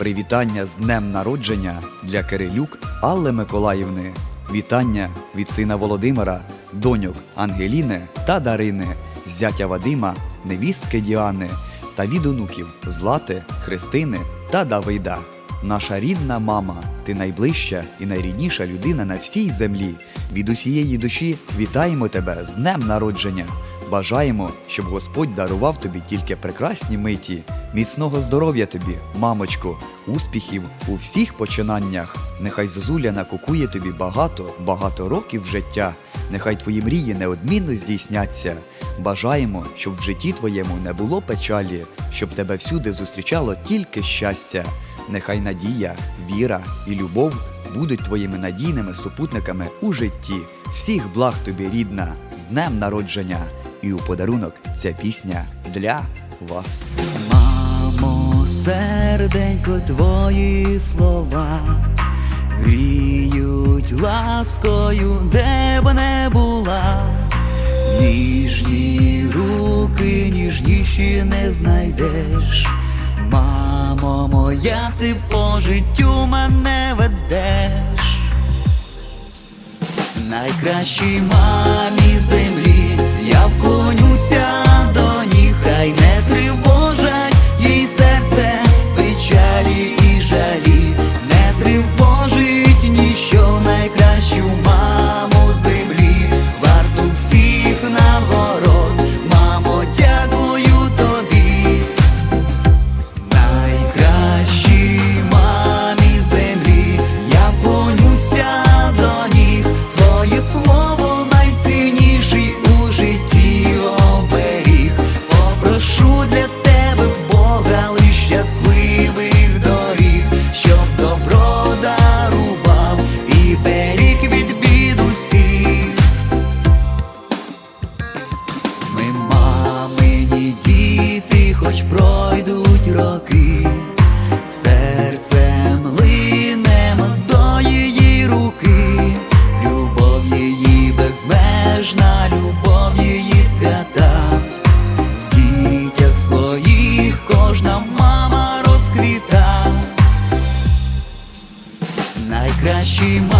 Привітання з днем народження для Кирилюк Алли Миколаївни. Вітання від сина Володимира, доньок Ангеліни та Дарини, зятя Вадима, невістки Діани та від онуків Злати, Христини та Давида. Наша рідна мама, ти найближча і найрідніша людина на всій землі. Від усієї душі вітаємо тебе з днем народження. Бажаємо, щоб Господь дарував тобі тільки прекрасні миті, міцного здоров'я тобі, мамочко, успіхів у всіх починаннях. Нехай Зозуля накукує тобі багато, багато років життя. Нехай твої мрії неодмінно здійсняться. Бажаємо, щоб в житті твоєму не було печалі, щоб тебе всюди зустрічало тільки щастя. Нехай надія, віра і любов будуть твоїми надійними супутниками у житті. Всіх благ тобі, рідна, з днем народження! І у подарунок ця пісня для вас. Мамо, серденько, твої слова гріють ласкою, де б не була. Ніжні руки, ніжніші не знайдеш. Мамо моя, ти по життю мене ведеш. Найкращій мамі хоч пройдуть роки, серцем линемо до її руки, любов її безмежна, любов її свята, в дітях своїх кожна мама розквіта. Найкращій мамі